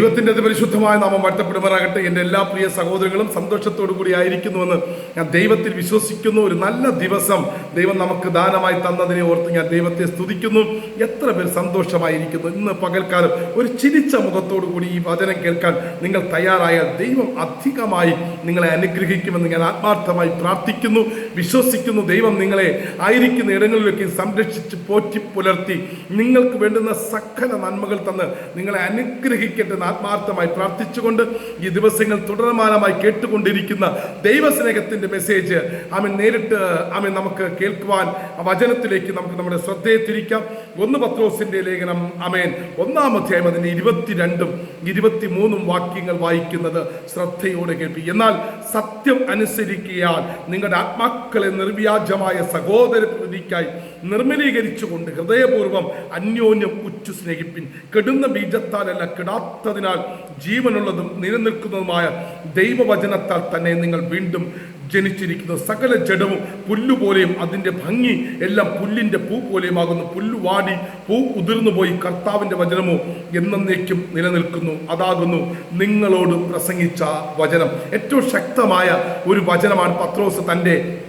ദൈവത്തിന്റെ അതിപരിശുദ്ധമായ നാമം വാഴ്ത്തപ്പെടുമാറാകട്ടെ. എന്റെ എല്ലാ പ്രിയ സഹോദരങ്ങളും സന്തോഷത്തോടു കൂടി ആയിരിക്കുന്നുവെന്ന് ഞാൻ ദൈവത്തിൽ വിശ്വസിക്കുന്നു. ഒരു നല്ല ദിവസം ദൈവം നമുക്ക് ദാനമായി തന്നതിനെ ഓർത്ത് ഞാൻ ദൈവത്തെ സ്തുതിക്കുന്നു. എത്ര പേർ സന്തോഷമായിരിക്കുന്നു. ഇന്ന് പകൽക്കാലം ഒരു ചിരിച്ച മുഖത്തോടു കൂടി ഈ വചനം കേൾക്കാൻ നിങ്ങൾ തയ്യാറായാൽ ദൈവം അധികമായി നിങ്ങളെ അനുഗ്രഹിക്കുമെന്ന് ഞാൻ ആത്മാർത്ഥമായി പ്രാർത്ഥിക്കുന്നു. വിശ്വസിക്കുന്നു ദൈവം നിങ്ങളെ ആയിരിക്കുന്ന ഇടങ്ങളിലേക്ക് സംരക്ഷിച്ച് പോറ്റി പുലർത്തി നിങ്ങൾക്ക് വേണ്ടുന്ന സകല നന്മകൾ തന്ന് നിങ്ങളെ അനുഗ്രഹിക്കട്ടെ ആത്മാർത്ഥമായി പ്രാർത്ഥിച്ചുകൊണ്ട് ഈ ദിവസങ്ങൾ തുടർമാനമായി കേട്ടുകൊണ്ടിരിക്കുന്ന ദൈവസ്നേഹത്തിന്റെ മെസ്സേജ് അവൻ നേരിട്ട് അവൻ നമുക്ക് കേൾക്കുവാൻ വചനത്തിലേക്ക് നമുക്ക് നമ്മുടെ ശ്രദ്ധയെ തിരിക്കാം. ഒന്ന് പത്രോസിന്റെ ലേഖനം അമേൻ ഒന്നാം അധ്യായം അതിന്റെ ഇരുപത്തിരണ്ടും ഇരുപത്തിമൂന്നും വാക്യങ്ങൾ വായിക്കുന്നത് ശ്രദ്ധയോടെ കേൾപ്പി. എന്നാൽ സത്യം അനുസരിക്കുകയാൽ നിങ്ങളുടെ ആത്മാക്കളെ നിർവ്യാജമായ സഹോദര പ്രതിക്കായി നിർമ്മലീകരിച്ചുകൊണ്ട് ഹൃദയപൂർവം അന്യോന്യം ഉച്ചു സ്നേഹിപ്പിൻ. കെടുന്ന ബീജത്താലല്ല കെടാത്തതിനാൽ ജീവനുള്ളതും നിലനിൽക്കുന്നതുമായ ദൈവവചനത്താൽ തന്നെ നിങ്ങൾ വീണ്ടും ജനിച്ചിരിക്കുന്നു. സകല ജഡവും പുല്ലുപോലെയും അതിന്റെ ഭംഗി എല്ലാം പുല്ലിന്റെ പൂ പോലെയുമാകുന്നു. പുല്ലു വാടി പൂ ഉതിർന്നു പോയി കർത്താവിന്റെ വചനമോ എന്നേക്കും നിലനിൽക്കുന്നു. അതാകുന്നു നിങ്ങളോട് പ്രസംഗിച്ച വചനം. ഏറ്റവും ശക്തമായ ഒരു വചനമാണ് പത്രോസ് തന്റെ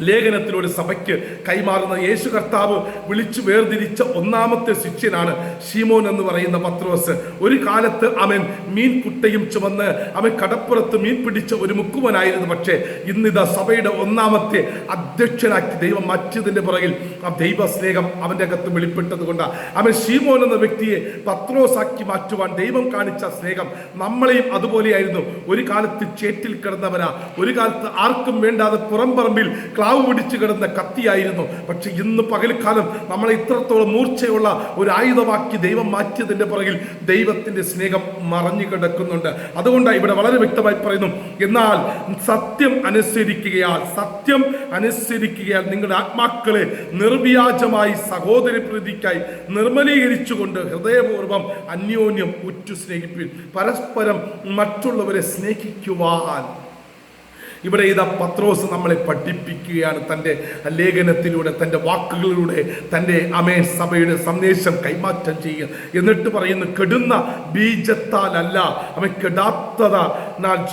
ലേഖനത്തിലൂടെ സഭയ്ക്ക് കൈമാറുന്ന യേശു കർത്താവ് വിളിച്ചു വേർതിരിച്ച ഒന്നാമത്തെ ശിഷ്യനാണ് ഷീമോൻ എന്ന് പറയുന്ന പത്രോസ്. ഒരു കാലത്ത് അവൻ മീൻ കുട്ടയും ചുമന്ന് അവൻ കടപ്പുറത്ത് മീൻ പിടിച്ച ഒരു മുക്കുവനായിരുന്നു. പക്ഷേ ഇന്നിതാ സഭയുടെ ഒന്നാമത്തെ അധ്യക്ഷനാക്കി ദൈവം മാറ്റിയതിന്റെ പുറകിൽ ആ ദൈവ സ്നേഹം അവന്റെ അകത്ത് വെളിപ്പെട്ടത് കൊണ്ടാണ് അവൻ ഷീമോൻ എന്ന വ്യക്തിയെ പത്രോസാക്കി മാറ്റുവാൻ ദൈവം കാണിച്ച സ്നേഹം നമ്മളെയും അതുപോലെയായിരുന്നു. ഒരു കാലത്ത് ചേറ്റിൽ കിടന്നവനാ. ഒരു കാലത്ത് ആർക്കും വേണ്ടാതെ പുറംപറമ്പിൽ ക്ലാവ് പിടിച്ചു കിടന്ന കത്തിയായിരുന്നു. പക്ഷെ ഇന്ന് പകൽക്കാലം നമ്മളെ ഇത്രത്തോളം മൂർച്ചയുള്ള ഒരു ആയുധമാക്കി ദൈവം മാറ്റിയതിന്റെ പുറകിൽ ദൈവത്തിന്റെ സ്നേഹം മറഞ്ഞു കിടക്കുന്നുണ്ട്. അതുകൊണ്ടാണ് ഇവിടെ വളരെ വ്യക്തമായി പറയുന്നു എന്നാൽ സത്യം അനുസരിക്കുകയാൽ സത്യം അനുസരിക്കുകയാൽ നിങ്ങളുടെ ആത്മാക്കളെ നിർവ്യാജമായി സഹോദര പ്രീതിക്കായി നിർമ്മലീകരിച്ചുകൊണ്ട് ഹൃദയപൂർവം അന്യോന്യം ഉറ്റു സ്നേഹിപ്പിൻ പരസ്പരം മറ്റുള്ളവരെ സ്നേഹിക്കുവാൻ ഇവിടെ ഇതാ പത്രോസ് നമ്മളെ പഠിപ്പിക്കുകയാണ് തന്റെ ലേഖനത്തിലൂടെ തന്റെ വാക്കുകളിലൂടെ തന്റെ അമേ സഭയുടെ സന്ദേശം കൈമാറ്റം ചെയ്യുക. എന്നിട്ട് പറയുന്നു കെടുന്ന ബീജത്താലല്ല അവൻ കെടാത്തതാ.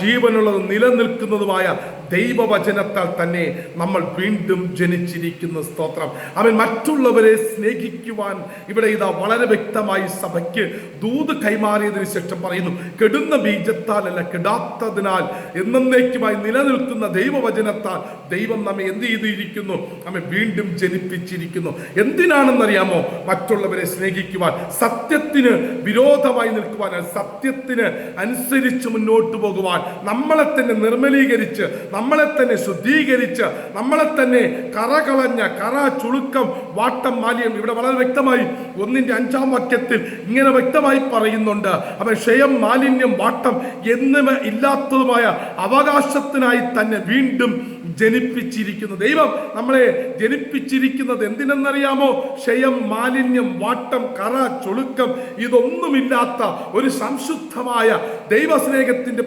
ജീവനുള്ളത് നിലനിൽക്കുന്നതുമായ ദൈവവചനത്താൽ തന്നെ നമ്മൾ വീണ്ടും ജനിച്ചിരിക്കുന്ന സ്തോത്രം. അവൻ മറ്റുള്ളവരെ സ്നേഹിക്കുവാൻ ഇവിടെ ഇതാ വളരെ വ്യക്തമായി സഭയ്ക്ക് ദൂത് കൈമാറിയതിന് ശേഷം പറയുന്നു കെടുന്ന ബീജത്താലല്ല കെടാത്തതിനാൽ എന്നേക്കുമായി നിലനിൽക്കുന്ന ദൈവവചനത്താൽ ദൈവം നമ്മെ എന്ത് ചെയ്തിരിക്കുന്നു? നമ്മെ വീണ്ടും ജനിപ്പിച്ചിരിക്കുന്നു. എന്തിനാണെന്നറിയാമോ? മറ്റുള്ളവരെ സ്നേഹിക്കുവാൻ സത്യത്തിന് വിരോധമായി നിൽക്കുവാൻ സത്യത്തിന് അനുസരിച്ച് മുന്നോട്ട് പോകുവാൻ നമ്മളെ തന്നെ നിർമ്മലീകരിച്ച് നമ്മളെ തന്നെ ശുദ്ധീകരിച്ച് നമ്മളെ തന്നെ കറകളഞ്ഞ കറ ചുളുക്കം വാട്ടം മാലിയം ഇവിടെ വളരെ വ്യക്തമായി ഒന്നിന്റെ അഞ്ചാം വാക്യത്തിൽ ഇങ്ങനെ വ്യക്തമായി പറയുന്നുണ്ട്. അവൻ ക്ഷയം മാലിന്യം വാട്ടം എന്നിവ ഇല്ലാത്തതുമായ അവകാശത്തിനായി തന്നെ വീണ്ടും ജനിപ്പിച്ചിരിക്കുന്നു. ദൈവം നമ്മളെ ജനിപ്പിച്ചിരിക്കുന്നത് എന്തിനെന്നറിയാമോ? ക്ഷയം മാലിന്യം വാട്ടം കറ ചുളുക്കം ഇതൊന്നുമില്ലാത്ത ഒരു സംശുദ്ധമായ ദൈവസ്നേഹത്തിന്റെ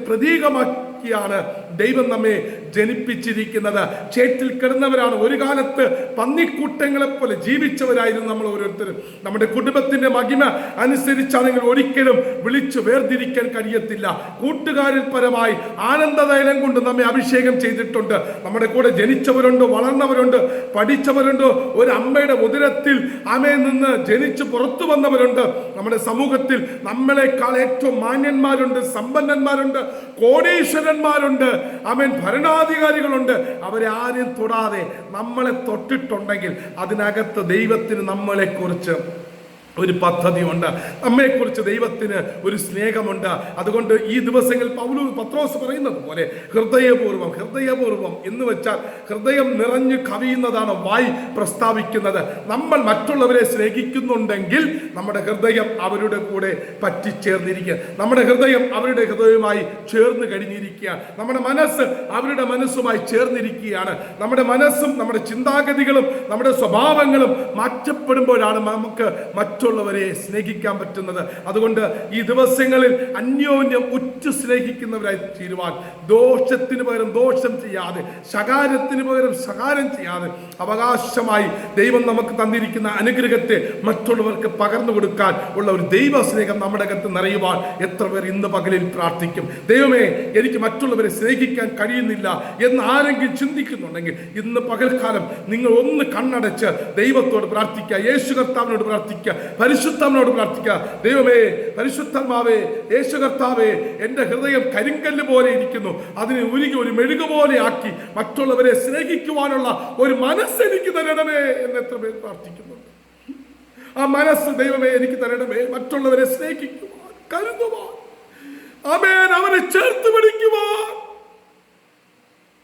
പ്രതീകമാക്കിയാണ് ദൈവം നമ്മെ ജനിപ്പിച്ചിരിക്കുന്നത്. ചേറ്റിൽ കിടന്നവരാണ് ഒരു കാലത്ത് പന്നിക്കൂട്ടങ്ങളെ പോലെ ജീവിച്ചവരായിരുന്നു നമ്മൾ ഓരോരുത്തരും. നമ്മുടെ കുടുംബത്തിന്റെ മഹിമ അനുസരിച്ചാണെങ്കിൽ ഒരിക്കലും വിളിച്ചു വേർതിരിക്കാൻ കഴിയത്തില്ല. കൂട്ടുകാരിൽ പരമായി ആനന്ദതൈലം കൊണ്ട് നമ്മെ അഭിഷേകം ചെയ്തിട്ടുണ്ട്. നമ്മുടെ കൂടെ ജനിച്ചവരുണ്ട് വളർന്നവരുണ്ട് പഠിച്ചവരുണ്ട്. ഒരു അമ്മയുടെ ഉദരത്തിൽ അമ്മയിൽ നിന്ന് ജനിച്ച് പുറത്തു വന്നവരുണ്ട്. നമ്മുടെ സമൂഹത്തിൽ നമ്മളെക്കാൾ ഏറ്റവും മാന്യന്മാരുണ്ട് സമ്പന്നന്മാരുണ്ട് കോടീശ്വരന്മാരുണ്ട് അവൻ ഭരണാധികാരികളുണ്ട്. അവരെ ആരും തൊടാതെ നമ്മളെ തൊട്ടിട്ടുണ്ടെങ്കിൽ അതിനകത്ത് ദൈവത്തിന് നമ്മളെക്കുറിച്ച് ഒരു പദ്ധതിയുണ്ട് നമ്മെക്കുറിച്ച് ദൈവത്തിന് ഒരു സ്നേഹമുണ്ട്. അതുകൊണ്ട് ഈ ദിവസങ്ങൾ പൗലു പത്രോസ് പറയുന്നത് പോലെ ഹൃദയപൂർവം ഹൃദയപൂർവം എന്ന് വെച്ചാൽ ഹൃദയം നിറഞ്ഞു കവിയുന്നതാണ് വായി പ്രസ്താവിക്കുന്നത്. നമ്മൾ മറ്റുള്ളവരെ സ്നേഹിക്കുന്നുണ്ടെങ്കിൽ നമ്മുടെ ഹൃദയം അവരുടെ കൂടെ പറ്റിച്ചേർന്നിരിക്കുക. നമ്മുടെ ഹൃദയം അവരുടെ ഹൃദയവുമായി ചേർന്ന് കഴിഞ്ഞിരിക്കുക. നമ്മുടെ മനസ്സ് അവരുടെ മനസ്സുമായി ചേർന്നിരിക്കുകയാണ്. നമ്മുടെ മനസ്സും നമ്മുടെ ചിന്താഗതികളും നമ്മുടെ സ്വഭാവങ്ങളും മാറ്റപ്പെടുമ്പോഴാണ് നമുക്ക് മറ്റുള്ള മറ്റുള്ളവരെ സ്നേഹിക്കാൻ പറ്റുന്നത്. അതുകൊണ്ട് ഈ ദിവസങ്ങളിൽ അന്യോന്യം ഉറ്റു സ്നേഹിക്കുന്നവരായി തീരുവാൻ. ദോഷത്തിന് പകരം ദോഷം ചെയ്യാതെ ശകാരത്തിന് പകരം ശകാരം ചെയ്യാതെ അവകാശമായി ദൈവം നമുക്ക് തന്നിരിക്കുന്ന അനുഗ്രഹത്തെ മറ്റുള്ളവർക്ക് പകർന്നു കൊടുക്കാൻ ഉള്ള ഒരു ദൈവ സ്നേഹം നമ്മുടെ അകത്ത് നിറയുവാൻ എത്ര പേർ ഇന്ന് പകലിൽ പ്രാർത്ഥിക്കും. ദൈവമേ എനിക്ക് മറ്റുള്ളവരെ സ്നേഹിക്കാൻ കഴിയുന്നില്ല എന്ന് ആരെങ്കിലും ചിന്തിക്കുന്നുണ്ടെങ്കിൽ ഇന്ന് പകൽക്കാലം നിങ്ങൾ ഒന്ന് കണ്ണടച്ച് ദൈവത്തോട് പ്രാർത്ഥിക്കുക യേശു കർത്താവിനോട് പ്രാർത്ഥിക്കുക പരിശുദ്ധവനോട് പ്രാർത്ഥിക്കുക. ദൈവമേ പരിശുദ്ധമാവേ യേശു കർത്താവേ എന്റെ ഹൃദയം കരിങ്കല്ല് പോലെ ഇരിക്കുന്നു. അതിനെ ഉരുകി ഒരു മെഴുക പോലെ ആക്കി മറ്റുള്ളവരെ സ്നേഹിക്കുവാനുള്ള ഒരു മനസ്സ് എനിക്ക് തരണമേ എന്ന് എത്ര പേർ പ്രാർത്ഥിക്കുന്നുണ്ട്. ആ മനസ്സ് ദൈവമേ എനിക്ക് തരണമേ. മറ്റുള്ളവരെ സ്നേഹിക്കുവാൻ കരുതുവാൻ. അമേൻ അവരെ ചേർത്ത് പിടിക്കുവാൻ.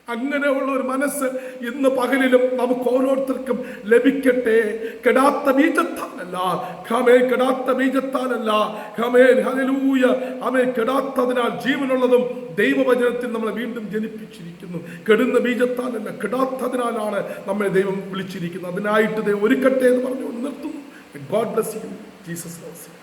അങ്ങനെയുള്ള ഒരു മനസ്സ് ഇന്ന് പകലിലും നമുക്ക് ഓരോരുത്തർക്കും ലഭിക്കട്ടെ. കെടാത്ത ബീജത്താലല്ല. ഖമേ കെടാത്ത ബീജത്താലല്ല. ഖമേൻ ഹലൂയ ഹമേ കെടാത്തതിനാൽ ജീവനുള്ളതും ദൈവവചനത്തിൽ നമ്മളെ വീണ്ടും ജനിപ്പിച്ചിരിക്കുന്നു. കെടുന്ന ബീജത്താലല്ല കെടാത്തതിനാലാണ് നമ്മളെ ദൈവം വിളിച്ചിരിക്കുന്നത്. അതിനായിട്ട് ദൈവം ഒരുക്കട്ടെ എന്ന് പറഞ്ഞു നിർത്തുന്നു. God bless you Jesus